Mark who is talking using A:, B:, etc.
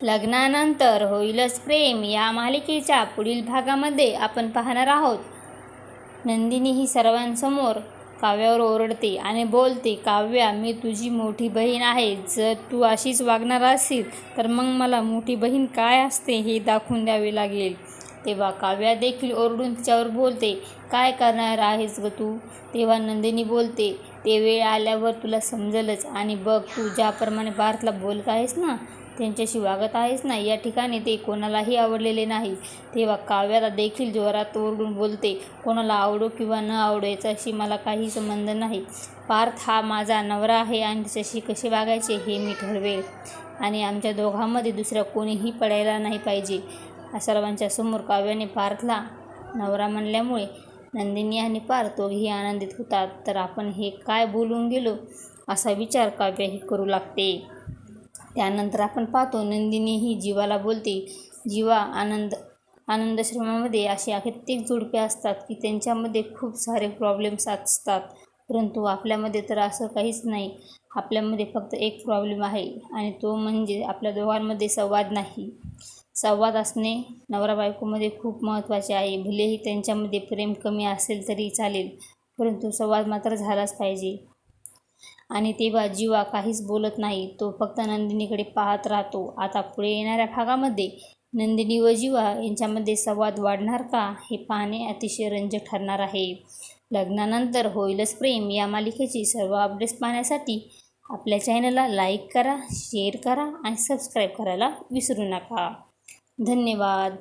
A: लग्नानंतर होईलच प्रेम या मालिकेच्या पुढील भागामध्ये आपण पाहणार आहोत. नंदिनी ही सर्वांसमोर काव्यावर ओरडते आणि बोलते काव्या मी तुझी मोठी बहीण आहे. जर तू अशीच वागणार असेल तर मग मला मोठी बहीण काय असते हे दाखवून द्यावे लागेल. तेव्हा काव्या देखील ओरडून तिच्यावर बोलते काय करणार आहेस ग तू? तेव्हा नंदिनी बोलते ते वेळ आल्यावर तुला समजेलच. आणि बघ तू ज्याप्रमाणे भारतला बोलत आहेस ना त्यांच्याशी वागत आहेस ना या ठिकाणी ते कोणालाही आवडलेले नाही. तेव्हा काव्याला देखील जोरात ओरडून बोलते कोणाला आवडो किंवा न आवडो याच्याशी मला काही संबंध नाही. पार्थ हा माझा नवरा आहे आणि त्याच्याशी कसे वागायचे हे मी ठरवेल. आणि आमच्या दोघांमध्ये दुसऱ्या कोणीही पडायला नाही पाहिजे. सर्वांच्या समोर काव्याने पार्थला नवरा म्हणल्यामुळे नंदिनी आणि पार्थ दोघेही आनंदित होतात. तर आपण हे काय बोलून गेलो? असा विचार काव्यही करू लागते. त्यानंतर आपण पाहतो नंदिनी ही जीवाला बोलते जीवा आनंद आनंदश्रमामध्ये अशी कित्येक जोडपे असतात की त्यांच्यामध्ये खूप सारे प्रॉब्लेम्स असतात. परंतु आपल्यामध्ये तर असं काहीच नाही. आपल्यामध्ये फक्त एक प्रॉब्लेम आहे आणि तो म्हणजे आपल्या दोघांमध्ये संवाद नाही. संवाद असणे नवरा बायकोमध्ये खूप महत्त्वाचे आहे. भलेही त्यांच्यामध्ये प्रेम कमी असेल तरी चालेल परंतु संवाद मात्र झालाच पाहिजे. आणि तेव्हा जीवा काहीच बोलत नाही. तो फक्त नंदिनीकडे पाहत राहतो. आता पुढे येणाऱ्या भागामध्ये नंदिनी व जीवा यांच्यामध्ये संवाद वाढणार का हे पाहणे अतिशय रंजक ठरणार आहे. लग्नानंतर होईलच प्रेम या मालिकेची सर्व अपडेट्स पाहण्यासाठी आपल्या चॅनलला लाईक करा शेअर करा आणि सबस्क्राईब करायला विसरू नका. धन्यवाद.